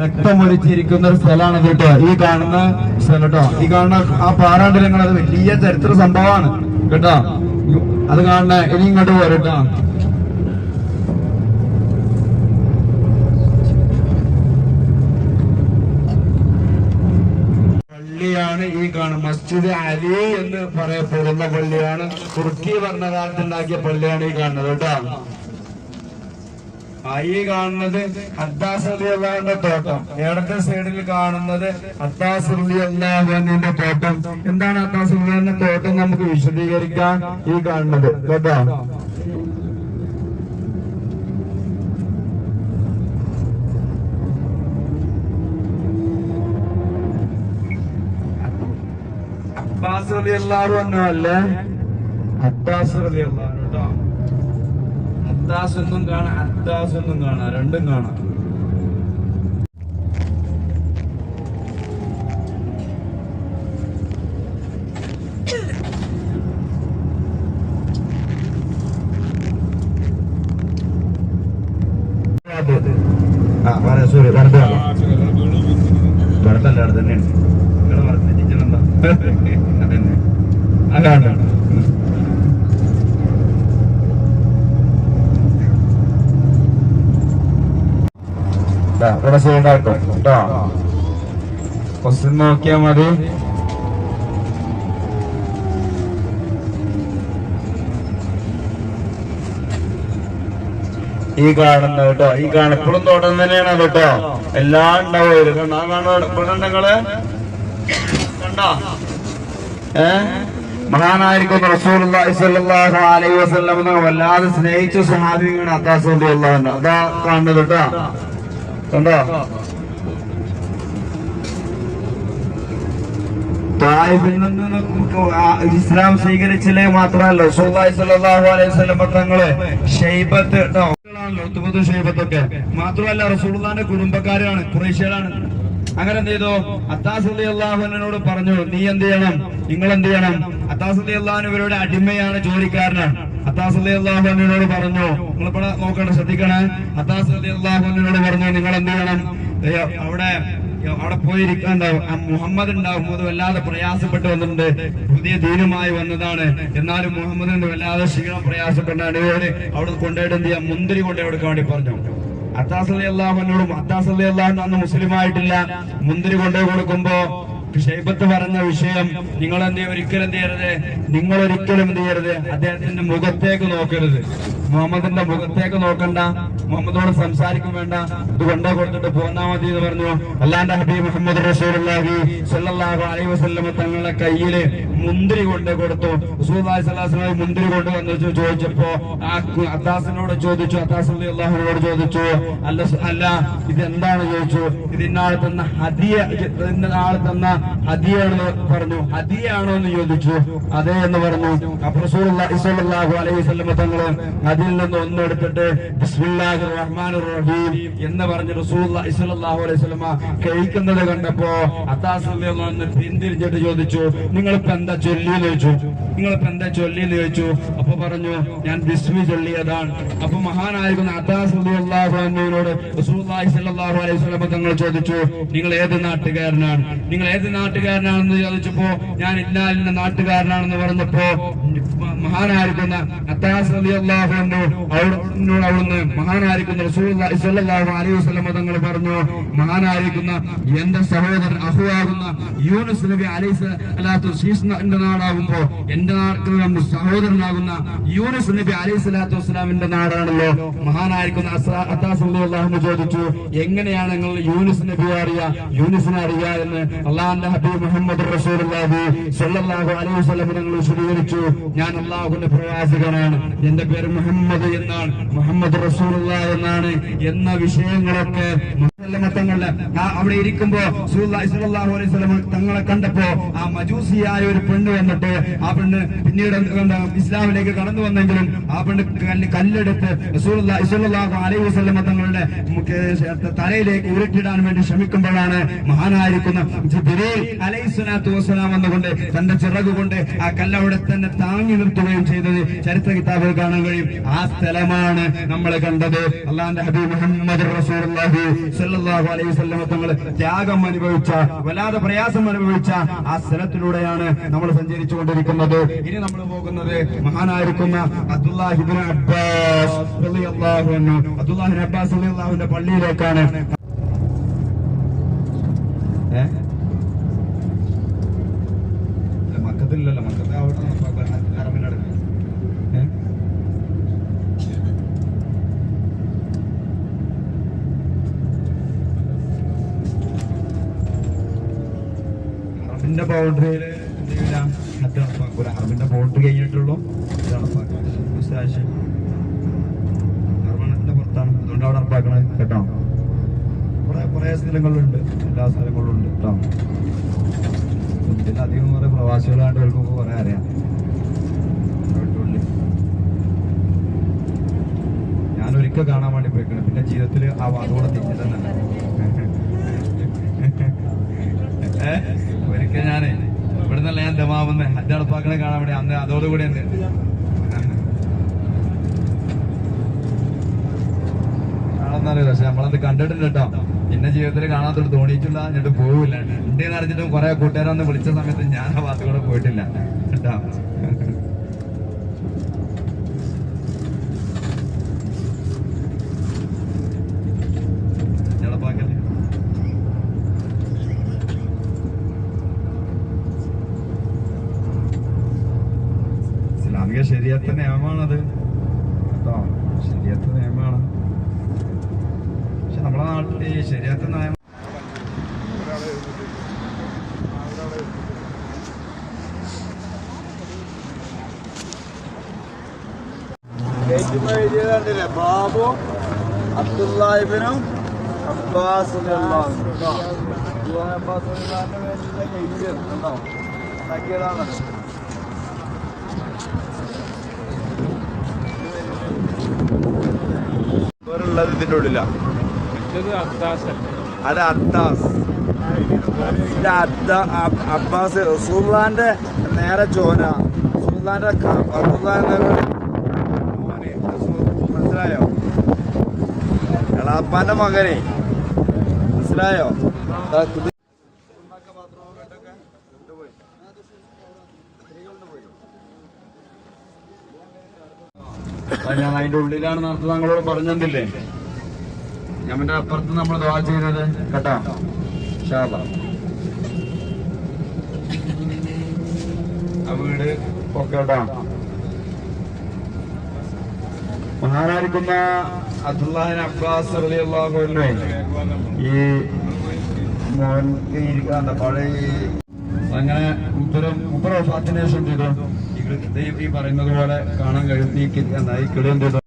രക്തമൊലിച്ചിരിക്കുന്ന ഒരു സ്ഥലമാണ് കേട്ടോ. ഈ കാണുന്ന സ്ഥലം കേട്ടോ. ഈ കാണുന്ന ആ പാറാണ്ടിലങ്ങൾ അത് വലിയ ചരിത്ര സംഭവമാണ് കേട്ടോ. അത് കാണണ ഇനി ഇങ്ങോട്ട് പോരട്ടോ പള്ളിയാണ് ഈ കാണുന്ന മസ്ജിദ് അലി എന്ന് പറയപ്പെടുന്ന പള്ളിയാണ്. തുർക്കി ഭരണകാലത്ത് ഉണ്ടാക്കിയ പള്ളിയാണ് ഈ കാണുന്നത് കേട്ടോ. ഈ കാണുന്നത് അള്ളാഹുവിന്റെ തോട്ടം. ഇടത്തെ സൈഡിൽ കാണുന്നത് അള്ളാഹുവിന്റെ തോട്ടം. എന്താണ് അള്ളാഹുവിന്റെ തോട്ടം നമുക്ക് വിശദീകരിക്കാൻ ഈ കാണുന്നത്? കേട്ടോ? അബ്ബാസ് അലി അള്ളാഹു എന്നല്ലേ അബ്ബാസ് അലി അള്ളാഹു കേട്ടോ. അദ്ദാസ് എന്നും കാണാം അദ്ദാസ് എന്നും കാണാം രണ്ടും കാണാം. ആ പറയാ സോറി വെറുതെ വെറുതെ അവിടെ തന്നെയാണ്. നിങ്ങളെ പറഞ്ഞ ടീച്ചറെന്താ അതന്നെ. അതാണ്. ഇവിടെ ചെയ്യണ്ടാട്ടോ കേട്ടോ. ക്വസ്റ്റ്യൻ നോക്കിയാ മതി. ഈ കാണുന്ന കേട്ടോ. ഈ കാണ ഇപ്പോഴും തോട്ടം തന്നെയാണ് കേട്ടോ. എല്ലാം ഉണ്ടാവും കണ്ടോ? ഇവിടെ നിങ്ങൾ? കണ്ടോ? ഏ? മഹാനായിരിക്കുന്ന വല്ലാതെ സ്നേഹിച്ച സ്വഹാബിയാണ് അത്താസ് റളിയല്ലാഹു അതാ കാണുന്നത് കേട്ടോ. കണ്ടോ? ഇസ്ലാം സ്വീകരിച്ചില്ലേ മാത്രമല്ല ഷൈബത്തൊക്കെ മാത്രമല്ല റസൂലുള്ളാഹിന്റെ കുടുംബക്കാരാണ് കുറേശ്യരാണ്. അങ്ങനെ എന്ത് ചെയ്തു? അത്താസ് അലി അള്ളാഹുവിനോട് പറഞ്ഞു നീ എന്ത് ചെയ്യണം? നിങ്ങൾ എന്ത് ചെയ്യണം? അത്താസ് അലി അള്ളാഹുൻ ഇവരുടെ അടിമയാണ് ജോലിക്കാരനാണ്. അത്താസ് അലി അള്ളാഹുനോട് പറഞ്ഞു. നിങ്ങളിവിടെ നോക്കണം ശ്രദ്ധിക്കണേ. അത്താസ് അലി അള്ളാഹുനോട് പറഞ്ഞു നിങ്ങൾ എന്ത് ചെയ്യണം? അവിടെ അവിടെ പോയിരിക്കാണ്ടാവും മുഹമ്മദ് ഉണ്ടാവും. അത് വല്ലാതെ പ്രയാസപ്പെട്ട് വന്നിട്ടുണ്ട്. പുതിയ ദീനുമായി വന്നതാണ്. എന്നാലും മുഹമ്മദിന് വല്ലാതെ ക്ഷീണം പ്രയാസപ്പെട്ടാണ് ഇവർ അവിടെ കൊണ്ടുപോയിട്ട് എന്ത് ചെയ്യാം? മുന്തിരി കൊടുക്കാൻ വേണ്ടി പറഞ്ഞു. അത്താസ് അലി അള്ളാഹുനോടും അത്താസ് അലി അള്ളാഹു അന്ന് മുസ്ലിം ആയിട്ടില്ല മുന്തിരി കൊണ്ടുപോയി കൊടുക്കുമ്പോ ഷെയ്ബത്ത് പറഞ്ഞ വിഷയം നിങ്ങൾ എന്ത് ഒരിക്കലും എന്ത് ചെയ്യരുത് നിങ്ങൾ ഒരിക്കലും എന്ത് ചെയ്യരുത് അദ്ദേഹത്തിന്റെ മുഖത്തേക്ക് നോക്കരുത്. മുഹമ്മദിന്റെ മുഖത്തേക്ക് നോക്കണ്ട. മുഹമ്മദോട് സംസാരിക്കും വേണ്ട. ഇത് കൊണ്ടേ കൊടുത്തിട്ട് പോന്നാ മതി എന്ന് പറഞ്ഞു. അല്ലാന്റെ ഹബീബ് മുഹമ്മദ് റസൂലുള്ളാഹി സ്വല്ലല്ലാഹു അലൈഹി വസല്ലമ തങ്ങളുടെ കയ്യിൽ മുന്തിരി കൊണ്ട് കൊടുത്തു. വസല്ലം മുന്തിരി കൊണ്ട് വന്നു ചോദിച്ചപ്പോ ആ ചോദിച്ചു അത്താസ് അള്ളാഹുനോട് ചോദിച്ചു അല്ല അല്ല ഇത് എന്താണ് ചോദിച്ചു ഇതിന്നാൾ തന്ന ഹദിയ ഇന്നാൾ തന്ന ഹദിയാണെന്ന് പറഞ്ഞു. ഹദിയാണോ എന്ന് ചോദിച്ചു. അതെ എന്ന് പറഞ്ഞു. റസൂലുള്ളാഹി അലൈഹി തങ്ങൾ അതിൽ നിന്ന് ഒന്നെടുത്തിട്ട് റഹ്മാനിർ റഹീം എന്ന് പറഞ്ഞ് റസൂൽ സ്വല്ലല്ലാഹു അലൈഹി വസല്ലമ കഴിക്കുന്നത് കണ്ടപ്പോ അത്താസ് പിന്തിരിഞ്ഞിട്ട് ചോദിച്ചു നിങ്ങളിപ്പോ എന്താ ചൊല്ലിയെന്ന് ചോദിച്ചു? നിങ്ങളിപ്പോ എന്താ ചൊല്ലിയെന്ന് ചോദിച്ചു? അപ്പൊ പറഞ്ഞു ഞാൻ ബിസ്മി ചൊല്ലിയതാണ്. അപ്പൊ മഹാനായിരിക്കുന്ന അത്താസ് അൻഹുവിനോട് റസൂലുള്ളാഹി അലൈഹി തങ്ങൾ ചോദിച്ചു നിങ്ങൾ ഏത് നാട്ടുകാരനാണ്? നിങ്ങൾ ഏത് നാട്ടുകാരനാണെന്ന് ചോദിച്ചപ്പോ ഞാൻ ഇല്ലാലിന്റെ നാട്ടുകാരനാണെന്ന് പറഞ്ഞപ്പോ മഹാനായിരിക്കുന്ന അത്താസ് അലി അൻഹു അവിടുന്ന് മഹാനായിരിക്കുന്ന സ്വല്ലല്ലാഹു അലൈഹി തങ്ങൾ പറഞ്ഞു മഹാനായിരിക്കുന്ന എന്റെ സഹോദരൻ അഹുവാകുന്ന യൂനുസ് നബി അലൈഹി സ്വലാത്തു ശീസ്ന്റെ നാടാകുമ്പോ എന്റെ നാട്ടിലെ സഹോദരനാകുന്ന യൂനുസ് നബി അലൈഹി സ്വലാത്തു വസ്ലാമിന്റെ നാടാണല്ലോ. മഹാനായിരിക്കുന്ന അസ്രാ- അത്താസ് അലി അള്ളാഹു ചോദിച്ചു എങ്ങനെയാണ് നിങ്ങൾ യൂനുസ് നബിയെ അറിയ? യൂനുസിനെ അറിയാ എന്ന്? അള്ളാഹിന്റെ സ്വല്ലല്ലാഹു അലൈഹി വസല്ലം ഞാൻ അള്ളാഹുവിന്റെ പ്രവാചകനാണ്. എന്റെ പേര് മുഹമ്മദ് എന്നാണ്. മുഹമ്മദ് റസൂലുള്ള എന്നാണ്. എന്ന വിഷയങ്ങളൊക്കെ ആ അവിടെ ഇരിക്കുമ്പോ തങ്ങളെ കണ്ടപ്പോ ആ മജൂസിയായ ഒരു പെണ്ണ് വന്നിട്ട് ആ പെണ്ണ് പിന്നീട് ഇസ്ലാമിലേക്ക് കടന്നു വന്നെങ്കിലും ആ പെണ്ണ് കല്ലെടുത്ത് അലൈഹി തങ്ങളുടെ തലയിലേക്ക് ഉരുട്ടിടാൻ വേണ്ടി ശ്രമിക്കുമ്പോഴാണ് മഹാനായിരിക്കുന്ന അലൈഹി വന്നുകൊണ്ട് തന്റെ ചിറക് കൊണ്ട് ആ കല്ലവിടെ തന്നെ താങ്ങി നിർത്തുകയും ചെയ്തത് ചരിത്ര കിതാബിൽ കാണാൻ കഴിയും. ആ സ്ഥലമാണ് നമ്മൾ കണ്ടത്. അള്ളാന്റെ ഹബീബ് മുഹമ്മദ് റസൂലുള്ളാഹി സല്ലല്ലാഹു അലൈഹി വസല്ലം തങ്ങൾ ത്യാഗം അനുഭവിച്ച വല്ലാതെ പ്രയാസം അനുഭവിച്ച ആ സ്ഥലത്തിലൂടെയാണ് നമ്മൾ സഞ്ചരിച്ചുകൊണ്ടിരിക്കുന്നത്. ഇനി നമ്മൾ പോകുന്നത് മഹാനായിരിക്കുന്ന അബ്ദുല്ലാഹിബിൻ അബ്ബാസ് അബ്ബാസ് റളിയല്ലാഹുവിന്റെ പള്ളിയിലേക്കാണ് ഏ? ഇല്ല, മക്കത്തില്ലല്ലോ മക്കത്തെ അവിടെ അറബിന്റെ അടുത്ത് ഏ? ഹറമിന്റെ ബൗണ്ടറിയിൽ ഹജ്ജ് നടപ്പാക്കൂല? ഹറമിന്റെ ബൗണ്ടറി കഴിഞ്ഞിട്ടുള്ളൂ. ഹജ്ജ് നടപ്പാക്കുക ഹർമണത്തിന്റെ പുറത്താണ്. അതുകൊണ്ട് അവിടെ നടപ്പാക്കണത് കേട്ടോ? കുറെ കുറെ സ്ഥലങ്ങളുണ്ട്. എല്ലാ സ്ഥലങ്ങളും ഉണ്ട് കേട്ടോ? ഇതിൽ അധികം കുറെ പ്രവാസികളാണ്ട് കേൾക്കുമ്പോൾ കുറെ അറിയാം. ഞാൻ ഒരിക്കൽ കാണാൻ വേണ്ടി പോയിക്കണം. പിന്നെ ജീവിതത്തിൽ ആ വാതുകൂടെ തിരിഞ്ഞിട്ടെന്നല്ല ഏ? ഒരിക്കൽ ഞാനേ ഇവിടെ നിന്നല്ല ഞാൻ ദമാവുന്ന ഹജ്ജ് നടപ്പാക്കണേ കാണാൻ വേണ്ടി അന്ന് അതോടുകൂടി എന്ത് കാണാന്നറിയില്ല പക്ഷെ നമ്മളത് കണ്ടിട്ടുണ്ട് കേട്ടോ. എന്നെ ജീവിതത്തിൽ കാണാത്തോട് തോന്നിയിട്ടില്ല എന്നിട്ട് പോവില്ല. ഉണ്ടെന്ന് അറിഞ്ഞിട്ടും കുറെ കൂട്ടുകാരൊന്ന് വിളിച്ച സമയത്ത് ഞാൻ ആ ഭാഗത്ത് കൂടെ പോയിട്ടില്ല. കേട്ടോ. ശരീരത്തെ നിയമമാണത്. കേട്ടോ? ശരീരത്തെ നിയമമാണ്. പക്ഷെ നമ്മളെ നാട്ടിൽ ഈ ശരീരത്തെ നിയമം ബാബു അബ്ദുല്ലാഹിബിനും അബ്ബാസ് ഉണ്ടാക്കിയതാണ് ഉള്ളത് ഇതിന്റെ ഉള്ളില. അത് അത്താസ് അബ്ബാസ് റസൂള്ളാന്റെ നേരെ ചോന. റസൂ- മനസ്സിലായോ? എളാപ്പാന്റെ മകനെ. മനസ്സിലായോ ദാ ഇത് അത് ഞാൻ അതിന്റെ ഉള്ളിലാണ് നടത്തുന്നത് താങ്കളോട് പറഞ്ഞിട്ടില്ലേ ഞമ്മന്റെ അപ്പുറത്ത് നമ്മൾ ദാ ചെയ്തത് കേട്ടാ. അല്ലാ. ആ വീട് ഒക്കെ മഹാനായിരിക്കുന്ന അബ്ദുല്ലാഹിൻ അബ്ബാസ് അലി അൻഹു. ഈ മോൻ ഇരിക്കാൻ പഴയ അങ്ങനെ ഉത്തരം വഫാത്തിന് ശേഷം ചെയ്തു. ഈ പറയുന്നത് പോലെ കാണാൻ കഴിയുന്ന ഈ കിളി